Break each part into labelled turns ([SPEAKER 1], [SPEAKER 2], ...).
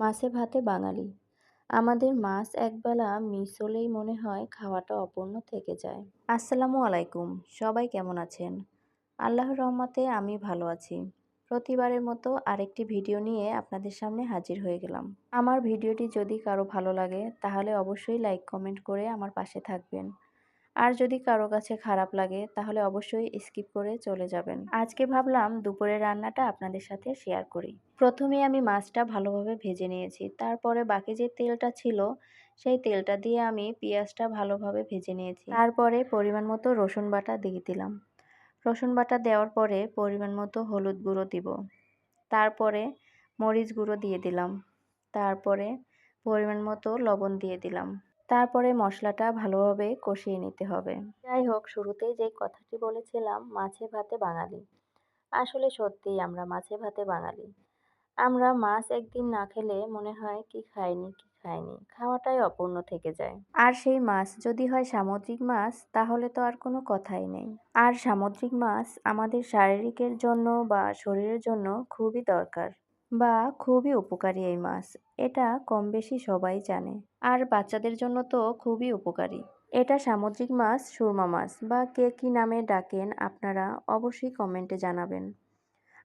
[SPEAKER 1] মাছে ভাতে বাঙালি। আমাদের মাছ একবেলা মিস হলেই মনে হয় খাওয়াটা অপূর্ণ থেকে যায়। আসসালামু আলাইকুম, সবাই কেমন আছেন? আল্লাহর রহমতে আমি ভালো আছি। প্রতিবারের মতো আরেকটি ভিডিও নিয়ে আপনাদের সামনে হাজির হয়ে গেলাম। আমার ভিডিওটি যদি কারও ভালো লাগে, তাহলে অবশ্যই লাইক, কমেন্ট করে আমার পাশে থাকবেন। আর যদি কারও কাছে খারাপ লাগে, তাহলে অবশ্যই স্কিপ করে চলে যাবেন। আজকে ভাবলাম দুপুরের রান্নাটা আপনাদের সাথে শেয়ার করি। প্রথমে আমি মাছটা ভালোভাবে ভেজে নিয়েছি। তারপরে বাকি যে তেলটা ছিল, সেই তেলটা দিয়ে আমি পেঁয়াজটা ভালোভাবে ভেজে নিয়েছি। তারপরে পরিমাণ মতো রসুন বাটা দিয়ে দিলাম। রসুন বাটা দেওয়ার পরে পরিমাণ মতো হলুদ গুঁড়ো দিব। তারপরে মরিচ গুঁড়ো দিয়ে দিলাম। তারপরে পরিমাণ মতো লবণ দিয়ে দিলাম। তারপরে মশলাটা ভালোভাবে কষিয়ে নিতে হবে। যাই হোক, শুরুতেই যে কথাটি বলেছিলাম, মাছে ভাতে বাঙালি। আসলে সত্যিই আমরা মাছে ভাতে বাঙালি। আমরা মাছ একদিন না খেলে মনে হয় কি খাইনি কি খাইনি। খাওয়াটাই অপূর্ণ থেকে যায়। আর সেই মাছ যদি হয় সামুদ্রিক মাছ, তাহলে তো আর কোনো কথাই নেই। আর সামুদ্রিক মাছ আমাদের শারীরিকের জন্য বা শরীরের জন্য খুবই দরকার। বা খুবই উপকারী এই মাছ। এটা কম বেশি সবাই জানে। আর বাচ্চাদের জন্য তো খুবই উপকারী। এটা সামুদ্রিক মাছ, সুরমা মাছ বা কে কী নামে ডাকেন আপনারা অবশ্যই কমেন্টে জানাবেন।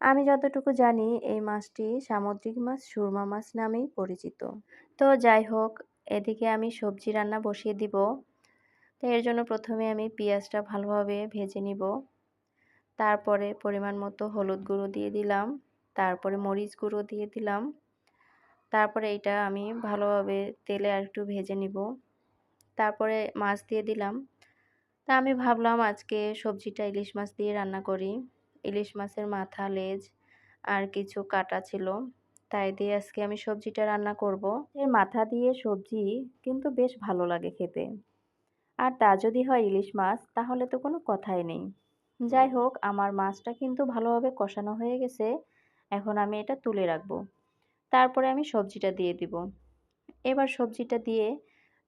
[SPEAKER 1] আমি যতটুকু জানি, এই মাছটি সামুদ্রিক মাছ, সুরমা মাছ নামেই পরিচিত। তো যাই হোক, এদিকে আমি সবজি রান্না বসিয়ে দিব। তো এর জন্য প্রথমে আমি পেঁয়াজটা ভালোভাবে ভেজে নিব। তারপরে পরিমাণ মতো হলুদ গুঁড়ো দিয়ে দিলাম। তারপরে মরিচ গুঁড়ো দিয়ে দিলাম। তারপরে এটা আমি ভালোভাবে তেলে আর একটু ভেজে নিব। তারপরে মাছ দিয়ে দিলাম। তা আমি ভাবলাম আজকে সবজিটা ইলিশ মাছ দিয়ে রান্না করি। ইলিশ মাছের মাথা, লেজ আর কিছু কাটা ছিল। তাই দিয়ে আজকে আমি সবজিটা রান্না করব। এই মাথা দিয়ে সবজি কিন্তু বেশ ভালো লাগে খেতে। আর তা যদি হয় ইলিশ মাছ, তাহলে তো কোনো কথাই নেই। যাই হোক, আমার মাছটা কিন্তু ভালোভাবে কষানো হয়ে গেছে। এখন আমি এটা তুলে রাখব। তারপরে আমি সবজিটা দিয়ে দিব। এবার সবজিটা দিয়ে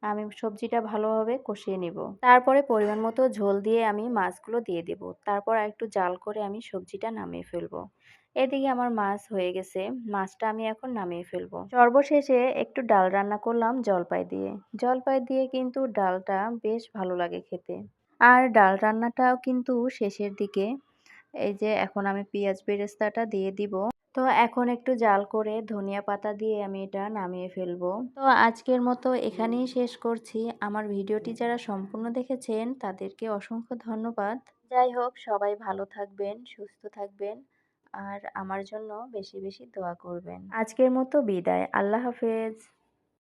[SPEAKER 1] আমি সবজিটা ভালোভাবে কষিয়ে নিব। তারপরে পরিমাণ মতো ঝোল দিয়ে আমি মাছগুলো দিয়ে দেব। তারপর একটু জাল করে আমি সবজিটা নামিয়ে ফেলব। এদিকে আমার মাছ হয়ে গেছে। মাছটা আমি এখন নামিয়ে ফেলব। সর্বশেষে একটু ডাল রান্না করলাম জলপাই দিয়ে। জলপাই দিয়ে কিন্তু ডালটা বেশ ভালো লাগে খেতে। আর ডাল রান্নাটাও কিন্তু শেষের দিকে এই যে এখন আমি পেঁয়াজ বেরেস্তাটা দিয়ে দিব। তো এখন একটু জাল করে ধনিয়া পাতা দিয়ে আমি এটা নামিয়ে ফেলব। তো আজকের মতো এখানেই শেষ করছি। আমার ভিডিওটি যারা সম্পূর্ণ দেখেছেন তাদেরকে অসংখ্য ধন্যবাদ। যাই হোক, সবাই ভালো থাকবেন, সুস্থ থাকবেন আর আমার জন্য বেশি বেশি দোয়া করবেন। আজকের মতো বিদায়। আল্লাহ হাফেজ।